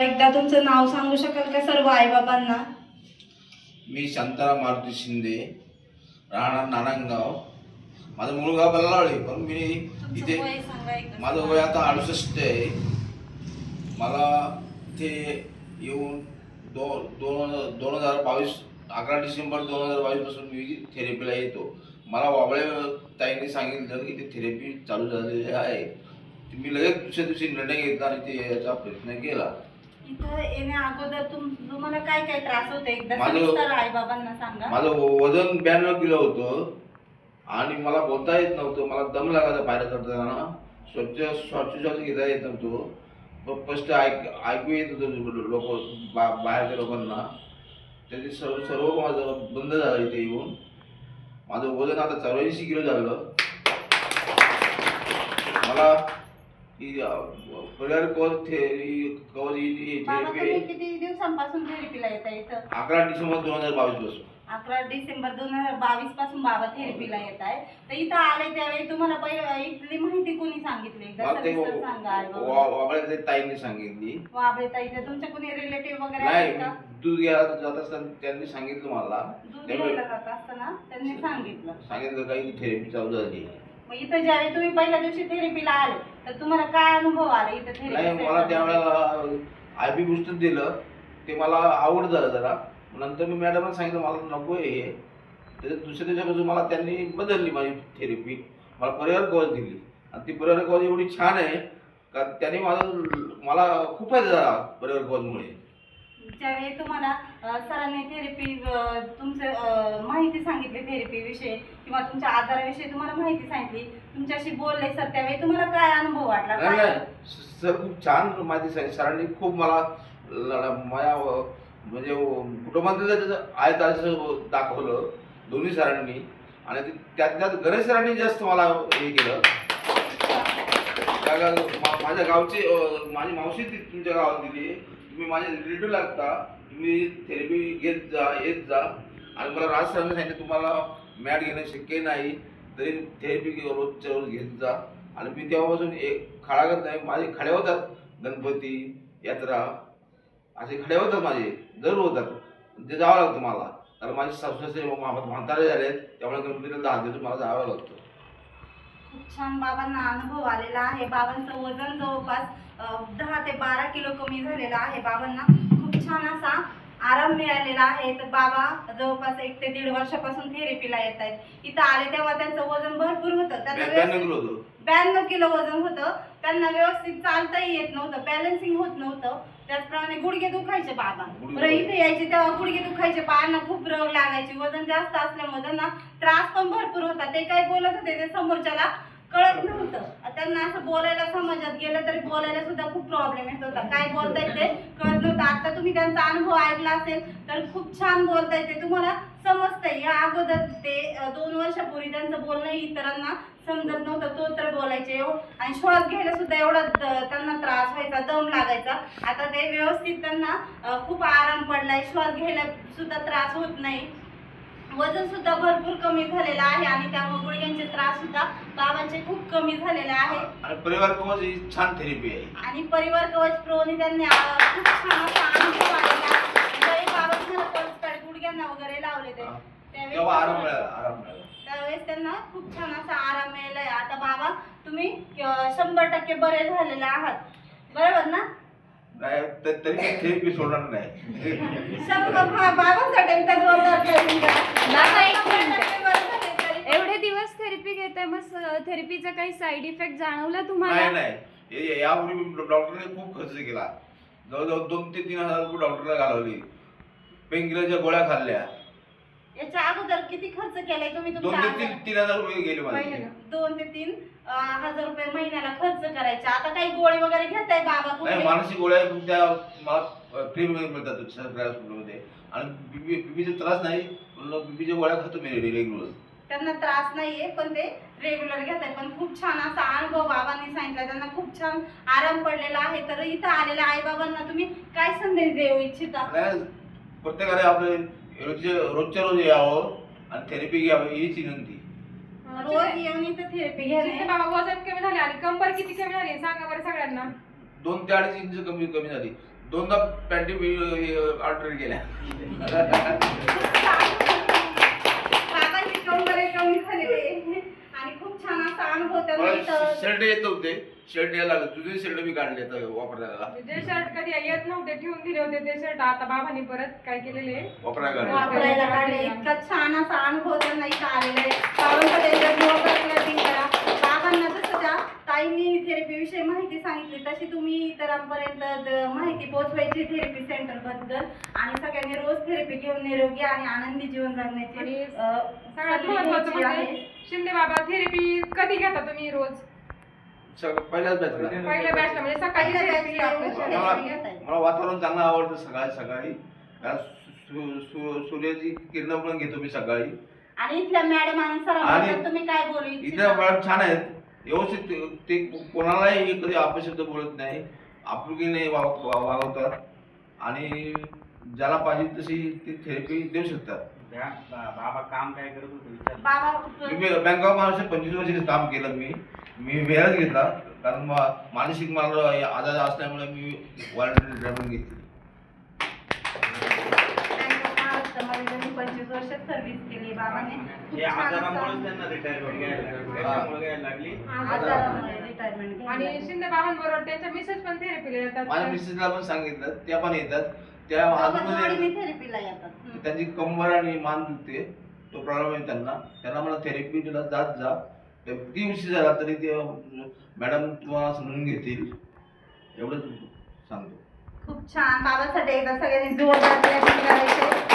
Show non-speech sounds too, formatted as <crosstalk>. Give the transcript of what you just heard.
एकदा तुमचं नाव सांगू शकाल का सर्व आईबाबांना? मी शांताराम मारुती शिंदे राहणार नारायणगाव. माझं मूळ गाव बल्लावळे पण मी इथे माझं वय आता अडुसष्ट आहे. मला इथे येऊन दो दोन दोन हजार बावीस अकरा डिसेंबर दोन हजार बावीसपासून मी थेरपीला येतो. मला वाबळे ताईंनी सांगितलं की ते थेरपी चालू झालेली आहे. मी लगेच दुसऱ्या दिवशी निर्णय घेतला आणि ते याचा प्रयत्न केला. इथं येण्या अगोदर तुम तुम्हाला काय काय त्रास होते एकदा माझं- सविस्तर आईबाबांना सांगा. माझं वजन ब्याण्णव किलो होतं आणि मला बोलता येत नव्हतं. मला दम लागायचा बाहेर चढताना. स्वच्छ श्वासोच्छ्वास घेता येत नव्हतो. प- स्पष्ट ऐक ऐकू येत होतं लोक बा बाहेरच्या लोकांना. त्याचे सर्व सर्व माझं बंद झालं इथे येऊन. माझं वजन आता चौऱ्याऐंशी किलो झालं. मला परिवार कवच थेरी कवच ही- बाबा थेरपी. किती दिवसांपासून थेरपीला येता इथं? अकरा डिसेंबर दोन हजार बावीसपासून. अकरा डिसेंबर दोन हजार बावीसपासून बाबा थेरपीला येत आहे तर इथं आले त्यावेळी तुम्हाला पहिले इथली माहिती कोणी सांगितली? एकदा मला ते सविस्तर सांगा आईबाबा वाबळ्याच्या ताईंनी सांगितली. बाबळे ताई तर तुमच्या कोणी रिलेटिव्ह वगैरे नाही आहेत का? दूध घ्यायला जात असताना त्यांनी सांगितलं मला. दूध त्यामुळे घ्यायला जात असताना त्यांनी सांगितलं. सांगितलं काही थेरपी चालू झाली. मग इथं ज्यावेळी तुम्ही पहिल्या दिवशी थेरपीला आले तर तुम्हाला काय अनुभव आले इथं नाही थेरपी मला त्यावेळेला आय बी बुस्टर दिलं ते मला आवड झालं जरा. नंतर मी मॅडमला सांगितलं मला नको आहे हे. त्याच्यात दुसऱ्या दिवसापासून मला त्यांनी बदलली माझी थेरपी मला परिवार कवच दिली. आणि ती परिवार कवच एवढी छान आहे का त्यांनी माझं मला खूप फायदा झाला परिवार कवचमुळे ज्यावेळी तुम्हाला सरांनी थेरपी तुमचं माहिती सांगितली थेरपी विषयी किंवा तुमच्या आजाराविषयी तुम्हाला माहिती सांगितली तुमच्याशी बोलले सर त्यावेळी तुम्हाला काय अनुभव वाटला? नाही काय? नाही. सर खूप छान माहिती सांगितली. सरांनी खूप मला ल- माझ्या व- म्हणजे कुटुंबातलं त्याचं आहे त्याचं दाखवलं दोन्ही सरांनी आणि ते- त्यात त्यात गणेश सरांनी जास्त मला हे केलं. त्या गा- मा- माझ्या गावची अं, माझी मावशी ती तुमच्या गावात दिली तुम्ही माझे रिलेटिव्ह लागता तुम्ही थेरपी घेत जा येत जा. आणि मला राज सरांनी सांगितलं तुम्हाला मॅट घेणं शक्य नाही तरी थेरपी रोजच्या रोज घेत जा. आणि मी तेव्हापासून एक खडा करत नाही माझे खडे होतात. गणपती यात्रा असे खडे होतात माझे. जरूर होतात. ते जावं लागतं मला. कारण माझे सासूचे म्हातारे झाले त्यामुळे गणपतीला दहा दिवस मला जावं लागतं. खूप छान बाबांना अनुभव आलेला आहे. बाबांचं वजन जवळपास दहा ते बारा किलो कमी झालेलं आहे. बाबांना खूप छान असा आराम मिळालेला आहे. तर बाबा जवळपास एक ते दीड वर्षापासून थेरपीला येत आहेत इथं आले तेव्हा त्यांचं वजन भरपूर होतो. ब्याण्णव किलो वजन होतं. त्यांना व्यवस्थित चालताही येत नव्हतं बॅलन्सिंग होत नव्हतं. त्याचप्रमाणे गुडघे दुखायचे बाबा. बरं इथे यायचे तेव्हा गुडघे दुखायचे पायांना खूप रग लागायची वजन जास्त असल्यामुळे त्यांना त्रास पण भरपूर होता. ते काय बोलत होते ते समोरच्याला कळत नव्हतं. त्यांना असं बोलायला समाजात गेलं तरी बोलायला सुद्धा खूप प्रॉब्लेम येत होता. काय बोलतायत ते कळत नव्हतं. आता तुम्ही त्यांचा अनुभव ऐकला असेल तर खूप छान बोलताय ते. तुम्हाला समजतंय. या अगोदर ते दोन वर्षापूर्वी त्यांचं बोलणं इतरांना समजत नव्हतं. तो तर बोलायचे एव- आणि श्वास घ्यायला सुद्धा एवढा त्यांना त्रास व्हायचा दम लागायचा. आता ते व्यवस्थित त्यांना खूप आराम पडलाय. श्वास घ्यायला सुद्धा त्रास होत नाही. वजन सुद्धा भरपूर कमी झालेलं आहे आणि त्यामुळे गुडघ्यांचे त्रास सुद्धा बाबांचे खूप कमी झालेले आहे. आणि परिवार कवच ही छान थेरपी आहे. आणि परिवार कवच प्रोनी त्यांनी खूप छान असा अनुभव आलेला बाबांना गुडघ्यांना वगैरे लावले ते तेव्हा आराम मिळाला आराम मिळाला. त्यावेळेस त्यांना खूप छान असा आराम मिळालाय. आता बाबा तुम्ही शंभर टक्के बरे झालेले आहात. बरोबर ना? नाही तरी सोडणार नाही. बाबांसाठी एकदा जोरदार. एवढे दिवस थेरपी घेताय मग थेरपीचा काही साईड इफेक्ट जाणवला तुम्हाला? नाही नाही. हे- यापूर्वी डॉक्टरने खूप खर्च केला. जवळजवळ दोन ते तीन हजार रुपये डॉक्टरला घालवली. पेनकिलरच्या गोळ्या खाल्ल्या. याच्या अगोदर किती खर्च केलाय तुम्ही दोन तुमच्या ते तीन हजार रुपये गेले माझे. महिन्याला. दोन ते तीन अं, हजार रुपये महिन्याला खर्च करायचे. आता काही गोळी वगैरे घेताय बाबा नाही कुठले? मानसिक गोळ्या मला फ्री मिळतात हॉस्पिटलमध्ये आणि बीबीचा त्रास नाही बीबीच्या गोळ्या खातो मी रेग्युलर त्यांना त्रास नाहीये पण ते रेग्युलर घेत आहे पण खूप छान असा अनुभव बाबांनी सांगितला. त्यांना खूप छान आराम पडलेला आहे. तर इथं आलेल्या आई बाबांना तुम्ही काय संदेश देऊ इच्छिता? नाही प्रत्येकाने आपले रोजचे रोजच्या रोज यावं आणि थेरपी घ्यावी हीच विनंती. रोज येऊन इथं थेरपी जिथे घेणे बाबा वजन कमी झाले आणि कंबर किती कमी झाली? सांगा बरं सगळ्यांना. दोन ते अडीच इंच कमी कमी झाली. दोनदा पॅन्टी ऑर्डर केल्या <laughs> बाबांची कंबर कमी झालेली आणि खूप छान मला शर्ट येत होते शर्ट यायला लागले. तुझे शर्ट मी काढले तर वापरायला. जे शर्ट कधी येत नव्हते ठेवून दिले होते ते शर्ट. आता बाबांनी परत काय केलेले? आहे? वापरायला काढले. वापरायला काढले. इतका छान असा अनुभव त्यांना इथं आलेला आहे. ताईंनी थेरपी विषयी माहिती सांगितली तशी तुम्ही इतरांपर्यंत द- माहिती पोहोचवायची थेरपी सेंटरबद्दल. आणि सगळ्यांनी रोज थेरपी घेऊन निरोगी आणि आनंदी जीवन जगण्याची सगळ्यात महत्वाचं म्हणजे. शिंदे बाबा थेरपी कधी घेता तुम्ही रोज? पहिल्याच बॅचला पहिल्या बॅचला म्हणजे सकाळी. मला वातावरण चांगलं आवडतं सकाळी सकाळी. कारण सूर्याची किरण पण घेतो मी सकाळी. आणि इथल्या मॅडम आणि तुम्ही काय बोलू इथे इच्छिता मॅडम छान आहेत. व्यवस्थित ते- कोणालाही कधी अपशब्द बोलत नाही. आपुलकीने वाग- वा- वागवतात. आणि ज्याला पाहिजे तशी ती थेरपी देऊ शकतात. बाबा काम काय करत होते विचार बाबा मी बँक ऑफ महाराष्ट्र पंचवीस वर्ष काम केलं मी. मी वेळच घेतला. कारण मा- मानसिक मला आजार असल्यामुळे मी वॉलंटरी रिटायरमेंट घेतली. त्यांनी पंचवीस वर्ष सर्व्हिस केली बाबांनी. खूप हे छान आजारामुळेच असं त्यांना रिटायरमेंट घ्यायला लागली. कशामुळे घ्यायला लागली. आजारामुळे रिटायरमेंट आणि शिंदे बाबांबरोबर त्यांच्या मिसेस पण थेरपीला माझ्या येतात मिसेसला पण सांगितलं. त्या पण येतात. त्या थेरपीला येतात. हम्म. त्यांची कंबर आणि मान दुखते. तो प्रॉब्लेम आहे त्यांना. त्यांना मला थेरपीला जात जा. ते किती उशीर झाला तरी ते मॅडम तुम्हाला समजून घेतील. एवढंच सांगतो. खूप छान. बाबासाठी एकदा सगळ्यांनी जोरदार